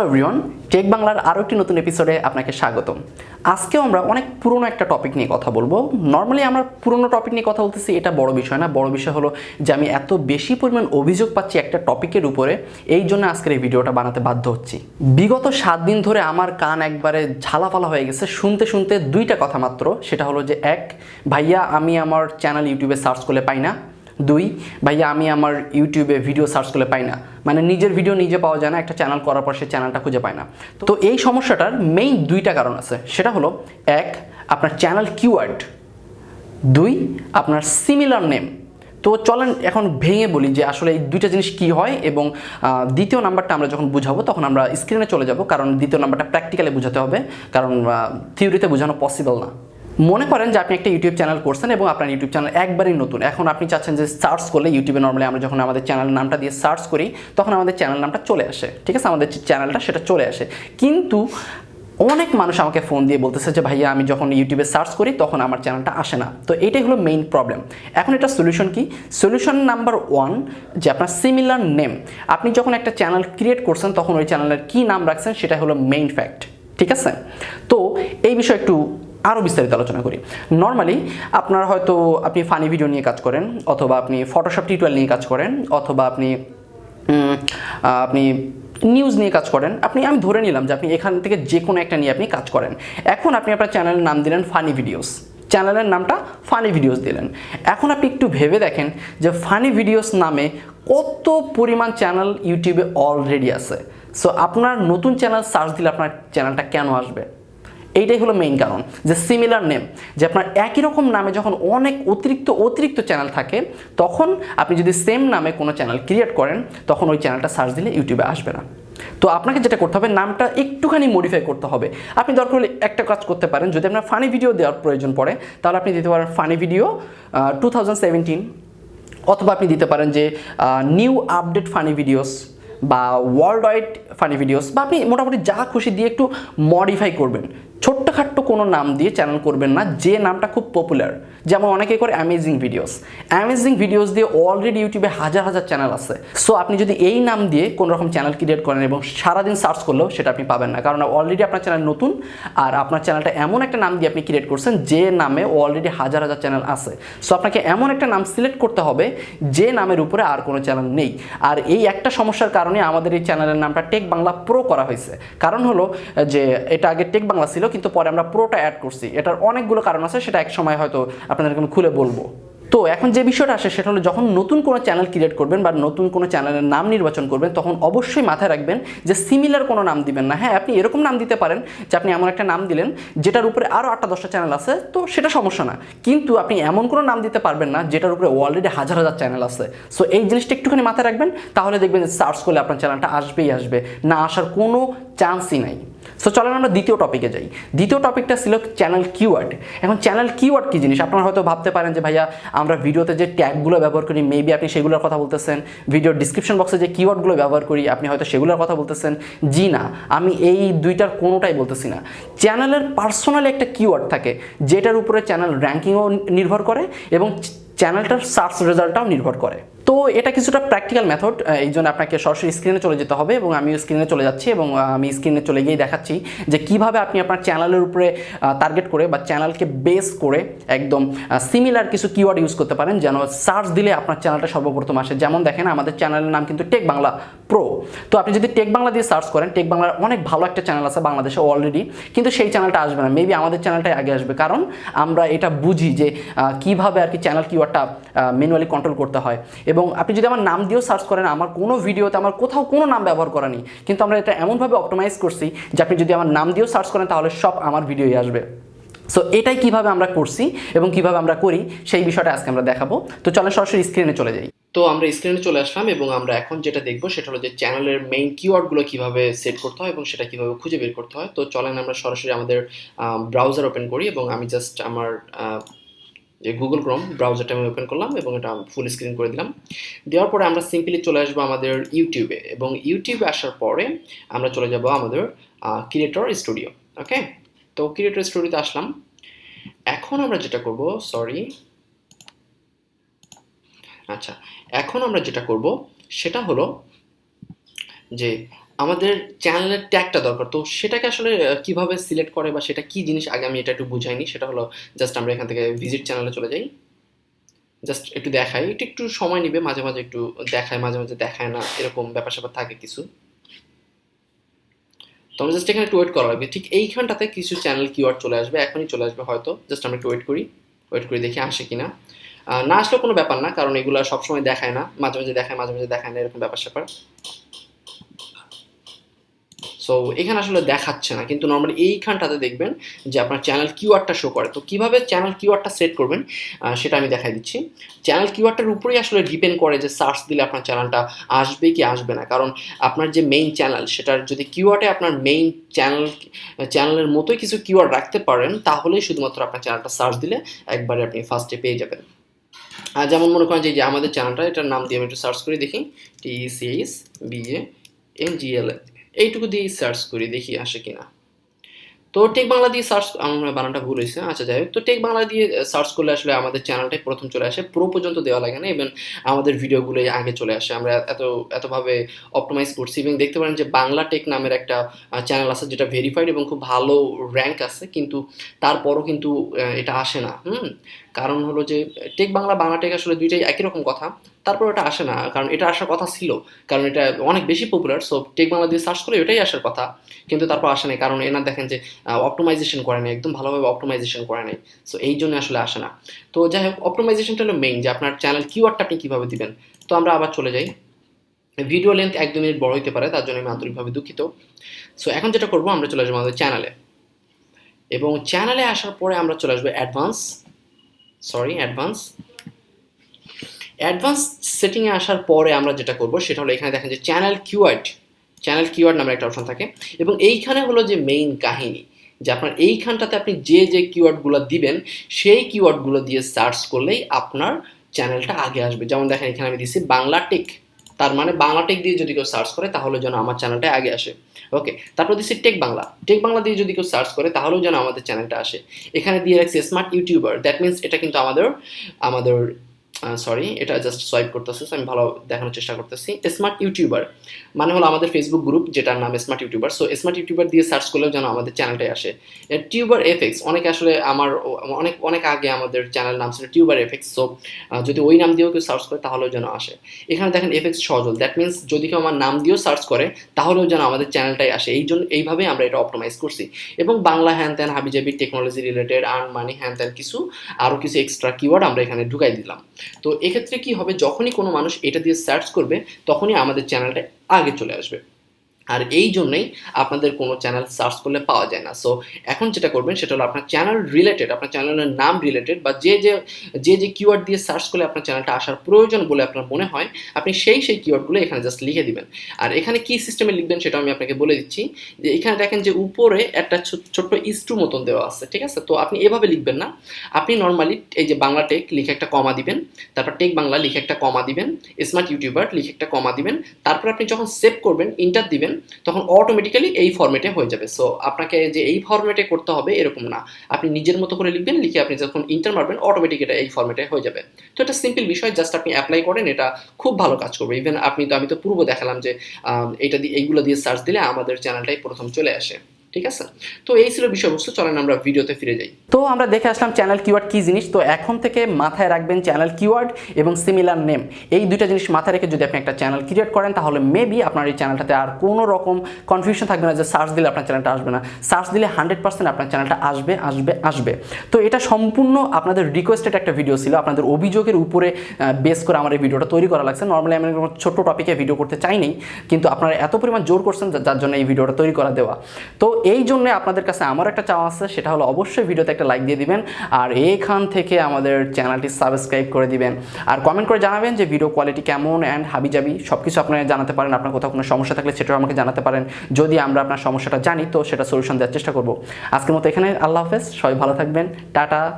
Hello everyone, take বাংলার আরও একটি নতুন এপিসোডে আপনাকে স্বাগতম। আজকেও আমরা অনেক পুরনো একটা টপিক নিয়ে কথা বলব। নর্মালি আমরা পুরনো টপিক নিয়ে কথা বলতেছি, এটা বড় বিষয় না। বড় বিষয় হলো যে আমি এত বেশি পরিমাণ অভিযোগ পাচ্ছি একটা টপিকের উপরে, এই জন্য আজকের এই ভিডিওটা বানাতে বাধ্য হচ্ছি। বিগত সাত দিন ধরে আমার কান একবারে ঝালাপালা হয়ে গেছে। শুনতে শুনতে দুইটা কথা মাত্র, সেটা হলো যে এক, ভাইয়া আমি আমার চ্যানেল ইউটিউবে সার্চ করলে পাই না। দুই ভাইয়া আমি আমার ইউটিউবে ভিডিও সার্চ করলে পাই না। মানে নিজের ভিডিও নিজে পাওয়া যায় না একটা চ্যানেল করার পর সে চ্যানেলটা খুঁজে পায় না। তো এই সমস্যাটার মেইন দুইটা কারণ আছে। সেটা হলো এক আপনার চ্যানেল কিওয়ার্ড দুই আপনার সিমিলার নেম তো চলেন এখন ভেঙে বলি যে আসলে এই দুইটা জিনিস কি হয় এবং দ্বিতীয় নাম্বারটা আমরা যখন বুঝাবো তখন আমরা স্ক্রিনে চলে যাব কারণ দ্বিতীয় নাম্বারটা প্র্যাকটিক্যালি বোঝাতে হবে কারণ থিওরিতে বোঝানো পসিবল না। মনে করেন যে আপনি একটা ইউটিউব চ্যানেল করছেন এবং আপনার ইউটিউব চ্যানেল একবারই নতুন। এখন আপনি চাচ্ছেন যে সার্চ করলে ইউটিউবে নর্মালি আমরা যখন আমাদের চ্যানেল নামটা দিয়ে সার্চ করি, তখন আমাদের চ্যানেল নামটা চলে আসে। ঠিক আছে? আমাদের চ্যানেলটা সেটা চলে আসে। কিন্তু অনেক মানুষ আমাকে ফোন দিয়ে বলতেছে যে, ভাইয়া, আমি যখন ইউটিউবে সার্চ করি, তখন আমার চ্যানেলটা আসে না। তো এটাই হলো মেইন প্রবলেম এখন এটা সলিউশন কি? সলিউশন নাম্বার ওয়ান যে আপনার সিমিলার নেম আপনি যখন একটা চ্যানেল ক্রিয়েট করছেন, তখন ওই চ্যানেলের কী নাম রাখছেন সেটা হলো মেইন ফ্যাক্ট ঠিক আছে? তো এই বিষয়ে একটু আরও বিস্তারিত আলোচনা করি। নর্মালি আপনার হয়তো আপনি ফানি ভিডিও নিয়ে কাজ করেন, অথবা আপনি ফটোশপ টিউটোরিয়াল নিয়ে কাজ করেন, অথবা আপনি আপনি নিউজ নিয়ে কাজ করেন। আপনি, আমি ধরে নিলাম যে আপনি এখান থেকে যে কোনো একটা নিয়ে আপনি কাজ করেন। এখন আপনি আপনার চ্যানেলের নাম দিলেন ফানি ভিডিওস চ্যানেলের নামটা ফানি ভিডিওস দিলেন। এখন আপনি একটু ভেবে দেখেন যে ফানি ভিডিওস নামে কত পরিমাণ চ্যানেল ইউটিউবে অলরেডি আছে। সো আপনার নতুন চ্যানেল সার্চ দিলে আপনার চ্যানেলটা কেন আসবে? এইটাই হলো মেইন কারণ। যে সিমিলার নেম যে আপনার একই রকম নামে যখন অনেক অতিরিক্ত অতিরিক্ত চ্যানেল থাকে, তখন আপনি যদি সেম নামে কোনো চ্যানেল ক্রিয়েট করেন, তখন ওই চ্যানেলটা সার্চ দিলে ইউটিউবে আসবে না। তো আপনাকে যেটা করতে হবে, নামটা একটুখানি মডিফাই করতে হবে। আপনি দরকার হলে একটা কাজ করতে পারেন, যদি আপনার ফানি ভিডিও দেওয়ার প্রয়োজন পড়ে, তাহলে আপনি দিতে পারেন ফানি ভিডিও টু অথবা আপনি দিতে পারেন যে নিউ আপডেট ফানি ভিডিওস বা ওয়ার্ল্ড ওয়াইড ফানি ভিডিওস বা আপনি মোটামুটি যা খুশি দিয়ে একটু মডিফাই করবেন। ছোট্টখাট্ট কোনো নাম দিয়ে চ্যানেল করবেন না, যে নামটা খুব পপুলার যেমন অনেকে করে অ্যামেজিং ভিডিওস অ্যামেজিং ভিডিওস দিয়ে অলরেডি ইউটিউবে হাজার হাজার চ্যানেল আছে। সো আপনি যদি এই নাম দিয়ে কোনো রকম চ্যানেল ক্রিয়েট করেন এবং সারাদিন সার্চ করলেও সেটা আপনি পাবেন না, কারণ অলরেডি আপনার চ্যানেল নতুন আর আপনার চ্যানেলটা এমন একটা নাম দিয়ে আপনি ক্রিয়েট করছেন যে নামে অলরেডি হাজার হাজার চ্যানেল আছে। সো আপনাকে এমন একটা নাম সিলেক্ট করতে হবে যে নামের উপরে আর কোনো চ্যানেল নেই। আর এই একটা সমস্যার কারণে আমাদের এই চ্যানেলের নামটা টেক বাংলা প্রো করা হয়েছে। কারণ হলো যে এটা আগে টেক বাংলা ছিল, কিন্তু পরে আমরা প্রোটা অ্যাড করছি। এটার অনেকগুলো কারণ আছে, সেটা এক সময় হয়তো আপনাদেরকে আমি খুলে বলব। তো এখন যে বিষয়টা আসে, সেটা হলো যখন নতুন কোনো চ্যানেল ক্রিয়েট করবেন বা নতুন কোনো চ্যানেলের নাম নির্বাচন করবেন, তখন অবশ্যই মাথায় রাখবেন যে সিমিলার কোনো নাম দিবেন না। হ্যাঁ আপনি এরকম নাম দিতে পারেন যে আপনি এমন একটা নাম দিলেন, যেটার উপরে আরও আটটা দশটা চ্যানেল আছে, তো সেটা সমস্যা না। কিন্তু আপনি এমন কোনো নাম দিতে পারবেন না, যেটার উপরে অলরেডি হাজার হাজার চ্যানেল আছে। সো এই জিনিসটা একটুখানি মাথায় রাখবেন, তাহলে দেখবেন সার্চ করলে আপনার চ্যানেলটা আসবেই আসবে। না আসার কোনো চান্সই নাই। সো চলেন আমরা দ্বিতীয় টপিকে যাই। দ্বিতীয় টপিকটা ছিল চ্যানেল কিওয়ার্ড এখন চ্যানেল কিওয়ার্ড কী জিনিস? আপনারা হয়তো ভাবতে পারেন যে, ভাইয়া, আমরা ভিডিওতে যে ট্যাগগুলো ব্যবহার করি মেবি আপনি সেগুলোর কথা বলতেছেন। ভিডিওর ডিসক্রিপশন বক্সে যে কিওয়ার্ডগুলো ব্যবহার করি, আপনি হয়তো সেগুলোর কথা বলতেছেন। জি না, আমি এই দুইটার কোনোটাই বলতেছি না। চ্যানেলের পার্সোনালি একটা কিওয়ার্ড থাকে, যেটার উপরে চ্যানেল র্যাঙ্কিংও নির্ভর করে এবং চ্যানেলটার সার্চ রেজাল্টটাও নির্ভর করে। তো এটা কিছুটা প্র্যাকটিক্যাল মেথড এই জন্য আপনাকে সরাসরি স্ক্রিনে চলে যেতে হবে এবং আমিও স্ক্রিনে চলে যাচ্ছি এবং আমি স্ক্রিনে চলে গিয়েই দেখাচ্ছি যে কীভাবে আপনি আপনার চ্যানেলের উপরে টার্গেট করে বা চ্যানেলকে বেস করে একদম সিমিলার কিছু কিওয়ার্ড ইউজ করতে পারেন যেন সার্চ দিলে আপনার চ্যানেলটা সর্বপ্রথম আসে। যেমন দেখেন, আমাদের চ্যানেলের নাম কিন্তু টেক বাংলা প্রো তো আপনি যদি টেক বাংলা দিয়ে সার্চ করেন টেক বাংলার অনেক ভালো একটা চ্যানেল আছে বাংলাদেশে অলরেডি কিন্তু সেই চ্যানেলটা আসবে না। মেবি আমাদের চ্যানেলটাই আগে আসবে। কারণ আমরা এটা বুঝি যে কীভাবে আর কি চ্যানেল কিওয়ার্ডটা ম্যানুয়ালি কন্ট্রোল করতে হয়। এবং আপনি যদি আমার নাম দিয়েও সার্চ করেন, আমার কোনো ভিডিওতে আমার কোথাও কোনো নাম ব্যবহার করা নেই। কিন্তু আমরা এটা এমনভাবে অপটোমাইজ করছি যে আপনি যদি আমার নাম দিয়েও সার্চ করেন, তাহলে সব আমার ভিডিওই আসবে। সো এটাই কীভাবে আমরা করছি এবং কীভাবে আমরা করি, সেই বিষয়টা আজকে আমরা দেখাবো। তো চলেন সরাসরি স্ক্রিনে চলে যাই। তো আমরা স্ক্রিনে চলে আসলাম এবং আমরা এখন যেটা দেখব, সেটা হলো যে চ্যানেলের মেইন কিওয়ার্ডগুলো কীভাবে সেট করতে হয় এবং সেটা কীভাবে খুঁজে বের করতে হয়। তো চলেন আমরা সরাসরি আমাদের ব্রাউজার ওপেন করি এবং আমি জাস্ট আমার যে গুগল ক্রোম ব্রাউজারটা আমি ওপেন করলাম এবং এটা ফুল স্ক্রিন করে দিলাম। দেওয়ার পরে আমরা সিম্পলি চলে আসব আমাদের ইউটিউবে এবং ইউটিউবে আসার পরে আমরা চলে যাব আমাদের ক্রিয়েটর স্টুডিও ওকে তো ক্রিয়েটর স্টুডিওতে আসলাম। এখন আমরা যেটা করব সরি আচ্ছা এখন আমরা যেটা করব সেটা হলো যে আমাদের চ্যানেলের ট্যাগটা দরকার। তো সেটাকে আসলে কীভাবে সিলেক্ট করে বা সেটা কি জিনিস আগে আমি এটা একটু বুঝাইনি সেটা হলো জাস্ট আমরা এখান থেকে ভিজিট চ্যানেলে চলে যাই। জাস্ট একটু দেখাই একটু একটু সময় নিবে মাঝে মাঝে একটু দেখায় মাঝে মাঝে দেখায় না এরকম ব্যাপার স্যাপার থাকে কিছু। তো আমরা জাস্ট এখানে একটু ওয়েট করা লাগবে। ঠিক এইখানটাতে কিছু চ্যানেল কিওয়ার্ড চলে আসবে এখনই চলে আসবে হয়তো। জাস্ট আমরা একটু ওয়েট করি ওয়েট করে দেখি আসে কিনা। আহ, না আসলেও কোনো ব্যাপার না কারণ এগুলো সবসময় দেখায় না মাঝে মাঝে দেখায় মাঝে মাঝে দেখায় না এরকম ব্যাপার স্যাপার সো এখানে আসলে দেখাচ্ছে না, কিন্তু নর্মালি এইখানটাতে দেখবেন যে আপনার চ্যানেল কিওয়ার্ডটা শো করে। তো কীভাবে চ্যানেল কিওয়ার্ডটা সেট করবেন সেটা আমি দেখাই দিচ্ছি। চ্যানেল কিওয়ার্ডটার উপরেই আসলে ডিপেন্ড করে যে সার্চ দিলে আপনার চ্যানেলটা আসবে কি আসবে না। কারণ আপনার যে মেইন চ্যানেল সেটার যদি কিওয়ার্ডে আপনার মেইন চ্যানেল চ্যানেলের মতোই কিছু কিওয়ার্ড রাখতে পারেন, তাহলেই শুধুমাত্র আপনার চ্যানেলটা সার্চ দিলে একবারে আপনি ফার্স্টে পেয়ে যাবেন। যেমন মনে করেন যে আমাদের চ্যানেলটা এটার নাম দিয়ে আমি একটু সার্চ করে দেখি। T CS B A N G L এইটুকু দিয়ে সার্চ করি, দেখি আসে কিনা। তো টেক বাংলা দিয়ে সার্চ আমার বানানটা ভুল হয়েছে আচ্ছা যাই হোক। তো টেক বাংলা দিয়ে সার্চ করলে আসলে আমাদের চ্যানেলটাই প্রথম চলে আসে প্রো পর্যন্ত দেওয়া লাগে না ইভেন আমাদের ভিডিওগুলোই আগে চলে আসে। আমরা এত, এতভাবে অপটোমাইজ করছি। এবং দেখতে পারেন যে বাংলা টেক নামের একটা চ্যানেল আছে যেটা ভেরিফাইড এবং খুব ভালো র্যাঙ্ক আছে, কিন্তু তারপরও কিন্তু এটা আসে না। হুম? কারণ হলো যে টেক বাংলা বাংলা টেক আসলে দুইটাই একই রকম কথা। তারপর এটা আসে না, কারণ এটা আসার কথা ছিল, কারণ এটা অনেক বেশি পপুলার সো টেক বাংলা দিয়ে সার্চ করলে এটাই আসার কথা, কিন্তু তারপর আসে না কারণ এনার দেখেন যে অপটোমাইজেশন করে নাই, একদম ভালোভাবে অপটোমাইজেশন করে নাই সো এই জন্য আসলে আসে না। তো যাই হোক অপটোমাইজেশনটা হলো মেইন যে আপনার চ্যানেল কিওয়ার্ডটা আপনি কীভাবে দিবেন। তো আমরা আবার চলে যাই। ভিডিও লেন্থ এক দু মিনিট বড় হতে পারে, তার জন্য আমি আন্তরিকভাবে দুঃখিত। সো এখন যেটা করব, আমরা চলে আসব আমাদের চ্যানেলে এবং চ্যানেলে আসার পরে আমরা চলে আসব অ্যাডভান্স সরি অ্যাডভান্স অ্যাডভান্স সেটিংয়ে আসার পরে আমরা যেটা করব, সেটা হলো এখানে দেখেন যে চ্যানেল কিওয়ার্ড চ্যানেল কিওয়ার্ড নামের একটা অপশন থাকে। এবং এইখানে হলো যে মেইন কাহিনী, যে আপনার এইখানটাতে আপনি যে যে কিওয়ার্ডগুলো দিবেন, সেই কিওয়ার্ডগুলো দিয়ে সার্চ করলেই আপনার চ্যানেলটা আগে আসবে। যেমন দেখেন, এখানে আমি দিচ্ছি বাংলা টেক। তার মানে বাংলা টেক দিয়ে যদি কেউ সার্চ করে, তাহলে যেন আমার চ্যানেলটা আগে আসে। ওকে তারপর দিচ্ছি টেক বাংলা। টেক বাংলা দিয়ে যদি কেউ সার্চ করে, তাহলেও যেন আমাদের চ্যানেলটা আসে। এখানে দিয়ে রাখছি স্মার্ট ইউটিউবার দ্যাট মিনস এটা কিন্তু আমাদের আমাদের সরি এটা জাস্ট সোয়াইপ করতেছে আমি ভালো দেখানোর চেষ্টা করতেছি। স্মার্ট ইউটিউবার মানে হলো আমাদের ফেসবুক গ্রুপ যেটার নাম smart YouTuber so smart YouTuber দিয়ে সার্চ করলেও যেন আমাদের চ্যানেলটাই আসে। টিউবার এফেক্স অনেক আসলে আমার অনেক অনেক আগে আমাদের চ্যানেল নাম ছিল টিউবার এফেক্স সো যদি ওই নাম দিয়েও কেউ সার্চ করে, তাহলেও যেন আসে। এখানে দেখেন এফেক্স সজল দ্যাট মিনস যদি কেউ আমার নাম দিয়েও সার্চ করে, তাহলেও যেন আমাদের চ্যানেলটাই আসে। এই জন্য, এইভাবেই আমরা এটা অপটোমাইজ করছি। এবং বাংলা হ্যান ত্যান হাবিজাবি টেকনোলজি রিলেটেড আর্ন মানি হ্যান ত্যান কিছু আরও কিছু এক্সট্রা কিওয়ার্ড আমরা এখানে ঢুকাই দিলাম। তো এক্ষেত্রে কি হবে? যখনই কোনো মানুষ এটা দিয়ে সার্চ করবে, তখনই আমাদের চ্যানেলটা আগে চলে আসবে। আর এই জন্যই আপনাদের কোনো চ্যানেল সার্চ করলে পাওয়া যায় না। সো এখন যেটা করবেন, সেটা হলো আপনার চ্যানেল রিলেটেড আপনার চ্যানেলের নাম রিলেটেড বা যে যে যে যে কিওয়ার্ড দিয়ে সার্চ করলে আপনার চ্যানেলটা আসার প্রয়োজন বলে আপনার মনে হয়, আপনি সেই সেই কিওয়ার্ডগুলো এখানে জাস্ট লিখে দিবেন। আর এখানে কি সিস্টেমে লিখবেন সেটা আমি আপনাকে বলে দিচ্ছি। যে এখানে দেখেন যে উপরে একটা ছোট্ট ইস্টু মতন দেওয়া আছে, ঠিক আছে? তো আপনি এভাবে লিখবেন না। আপনি নর্মালি এই যে বাংলা টেক লিখে একটা কমা দিবেন, তারপর টেক বাংলা লিখে একটা কমা দিবেন স্মার্ট ইউটিউবার লিখে একটা কমা দিবেন, তারপর আপনি যখন সেভ করবেন ইন্টার দিবেন তখন অটোমেটিক্যালি এই ফর্মেটে হয়ে যাবে। সো আপনাকে যে এই ফর্মেটে করতে হবে এরকম না। আপনি নিজের মতো করে লিখবেন, লিখে আপনি যখন ইন্টার মারবেন অটোমেটিক এটা এই ফর্মেটে হয়ে যাবে। তো এটা সিম্পল বিষয় জাস্ট আপনি অ্যাপ্লাই করেন, এটা খুব ভালো কাজ করবে। ইভেন আপনি তো, আমি তো পূর্ব দেখালাম যে এটা দিয়ে এইগুলো দিয়ে সার্চ দিলে আমাদের চ্যানেলটাই প্রথম চলে আসে। ঠিক আছে? তো এই ছিল বিষয়বস্তু, চলেন আমরা ভিডিওতে ফিরে যাই। তো আমরা দেখে আসলাম চ্যানেল কিওয়ার্ড কি জিনিস, তো এখন থেকে মাথায় রাখবেন চ্যানেল কিওয়ার্ড এবং সিমিলার নেম এই দুইটা জিনিস মাথায় রেখে যদি আপনি একটা চ্যানেল ক্রিয়েট করেন, তাহলে মেবি আপনার এই চ্যানেলটাতে আর কোনো রকম কনফিউশন থাকবে না যে সার্চ দিলে আপনার চ্যানেলটা আসবে না। সার্চ দিলে হান্ড্রেড পার্সেন্ট আপনার চ্যানেলটা আসবে আসবে আসবে। তো এটা সম্পূর্ণ আপনাদের রিকোয়েস্টেড একটা ভিডিও ছিল। আপনাদের অভিযোগের উপরে বেস করে আমার এই ভিডিওটা তৈরি করা লাগছে। নর্মালি আমি কোনো ছোট্ট টপিকে ভিডিও করতে চাইনি কিন্তু আপনারা এত পরিমাণ জোর করছেন যার জন্য এই ভিডিওটা তৈরি করা দেওয়া। তো এই জন্য আপনাদের কাছে আমার একটা চাওয়া আছে, সেটা হলো অবশ্যই ভিডিওতে একটা লাইক দিয়ে দিবেন আর এইখান থেকে আমাদের চ্যানেলটি সাবস্ক্রাইব করে দিবেন। আর কমেন্ট করে জানাবেন যে ভিডিও কোয়ালিটি কেমন অ্যান্ড হাবি যাবি সব কিছু আপনারা জানাতে পারেন। আপনার কোথাও কোনো সমস্যা থাকলে সেটাও আমাকে জানাতে পারেন। যদি আমরা আপনার সমস্যাটা জানি, তো সেটা সলিউশন দেওয়ার চেষ্টা করব। আজকের মতো এখানে আল্লাহ হাফেজ, সবাই ভালো থাকবেন। টাটা।